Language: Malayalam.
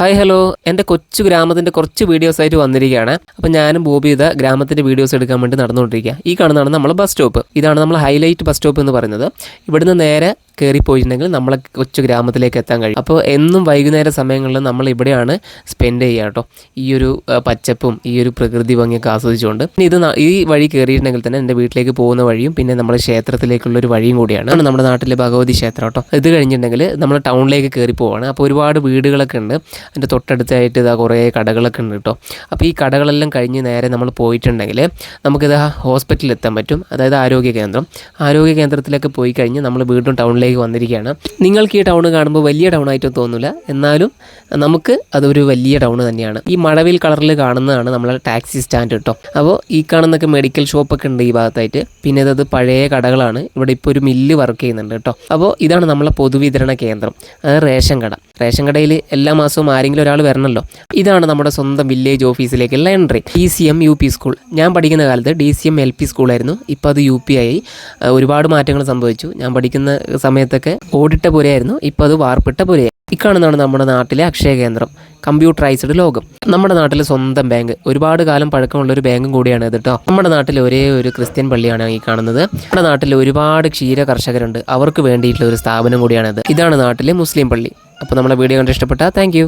ഹായ് ഹലോ എന്റെ കൊച്ചു ഗ്രാമത്തിന്റെ കുറച്ച് വീഡിയോസ് ആയിട്ട് വന്നിരിക്കുകയാണ്. അപ്പോൾ ഞാനും ബോബി ഇത് ഗ്രാമത്തിന്റെ വീഡിയോസ് എടുക്കാൻ വേണ്ടി നടന്നുകൊണ്ടിരിക്കുക. ഈ കാണുന്നതാണ് നമ്മൾ ബസ് സ്റ്റോപ്പ് ഇതാണ് നമ്മൾ ഹൈലൈറ്റ് ബസ് സ്റ്റോപ്പ് എന്ന് പറയുന്നത്. ഇവിടുന്ന് നേരെ കയറി പോയിട്ടുണ്ടെങ്കിൽ നമ്മളെ കൊച്ചു ഗ്രാമത്തിലേക്ക് എത്താൻ കഴിയും. അപ്പോൾ എന്നും വൈകുന്നേര സമയങ്ങളിൽ നമ്മൾ ഇവിടെയാണ് സ്പെൻഡ് ചെയ്യുക കേട്ടോ. ഈ ഒരു പച്ചപ്പും ഈ ഒരു പ്രകൃതി ഭംഗിയൊക്കെ ആസ്വദിച്ചുകൊണ്ട്. പിന്നെ ഇത് ഈ വഴി കയറിയിട്ടുണ്ടെങ്കിൽ തന്നെ എന്റെ വീട്ടിലേക്ക് പോകുന്ന വഴിയും പിന്നെ നമ്മുടെ ക്ഷേത്രത്തിലേക്കുള്ള ഒരു വഴിയും കൂടിയാണ്. നമ്മുടെ നാട്ടിലെ ഭഗവതി ക്ഷേത്രം കേട്ടോ. ഇത് കഴിഞ്ഞിട്ടുണ്ടെങ്കിൽ നമ്മൾ ടൗണിലേക്ക് കയറി പോവാണ്. അപ്പോൾ ഒരുപാട് വീടുകളൊക്കെ ഉണ്ട്. അതിന്റെ തൊട്ടടുത്തായിട്ട് ഇതാ കുറേ കടകളൊക്കെ ഉണ്ട് കേട്ടോ. അപ്പോൾ ഈ കടകളെല്ലാം കഴിഞ്ഞ് നേരെ നമ്മൾ പോയിട്ടുണ്ടെങ്കിൽ നമുക്കിത് ഹോസ്പിറ്റലിൽ എത്താൻ പറ്റും. അതായത് ആരോഗ്യ കേന്ദ്രം. ആരോഗ്യ കേന്ദ്രത്തിലൊക്കെ പോയി കഴിഞ്ഞ് നമ്മൾ വീണ്ടും ടൗണിലേക്ക് വന്നിരിക്കുകയാണ്. നിങ്ങൾക്ക് ഈ ടൗൺ കാണുമ്പോൾ വലിയ ടൗൺ ആയിട്ടും തോന്നില്ല എന്നാലും നമുക്ക് അതൊരു വലിയ ടൗൺ തന്നെയാണ്. ഈ മഴവിൽ കളറിൽ കാണുന്നതാണ് നമ്മളെ ടാക്സി സ്റ്റാൻഡ് കേട്ടോ. അപ്പോൾ ഈ കാണുന്നൊക്കെ മെഡിക്കൽ ഷോപ്പൊക്കെ ഉണ്ട് ഈ ഭാഗത്തായിട്ട്. പിന്നെ ഇതത് പഴയ കടകളാണ്. ഇവിടെ ഇപ്പോൾ ഒരു മില്ല് വർക്ക് ചെയ്യുന്നുണ്ട് കേട്ടോ. അപ്പോൾ ഇതാണ് നമ്മളെ പൊതുവിതരണ കേന്ദ്രം. അതായത് റേഷൻ കട. റേഷൻ കടയിൽ എല്ലാ മാസവും ആരെങ്കിലും ഒരാൾ വരണമല്ലോ ഇതാണ് നമ്മുടെ സ്വന്തം village ഓഫീസിലേക്കുള്ള entry D C M U P school ഞാൻ പഠിക്കുന്ന കാലത്ത് D C M L P സ്കൂളായിരുന്നു ഇപ്പോൾ അത് യു പി ആയി. ഒരുപാട് മാറ്റങ്ങൾ സംഭവിച്ചു. ഞാൻ പഠിക്കുന്ന സമയത്തൊക്കെ ഓടിട്ട പുരയായിരുന്നു. ഇപ്പോൾ അത് വാർപ്പിട്ട പുരയായി. ഇക്കാണുന്നതാണ് നമ്മുടെ നാട്ടിലെ അക്ഷയ കേന്ദ്രം. കമ്പ്യൂട്ടറൈസ്ഡ് ലോകം. നമ്മുടെ നാട്ടിലെ സ്വന്തം ബാങ്ക് ഒരുപാട് കാലം പഴക്കമുള്ള ഒരു ബാങ്കും കൂടിയാണ് ഇത് കേട്ടോ നമ്മുടെ നാട്ടിലെ ഒരേ ഒരു ക്രിസ്ത്യൻ പള്ളിയാണ് ഈ കാണുന്നത്. നമ്മുടെ നാട്ടിൽ ഒരുപാട് ക്ഷീര കർഷകരുണ്ട്. അവർക്ക് വേണ്ടിയിട്ടുള്ള ഒരു സ്ഥാപനം കൂടിയാണിത്. ഇതാണ് നാട്ടിലെ മുസ്ലിം പള്ളി. അപ്പോൾ നമ്മുടെ വീഡിയോ കണ്ട് ഇഷ്ടപ്പെട്ടാൽ താങ്ക്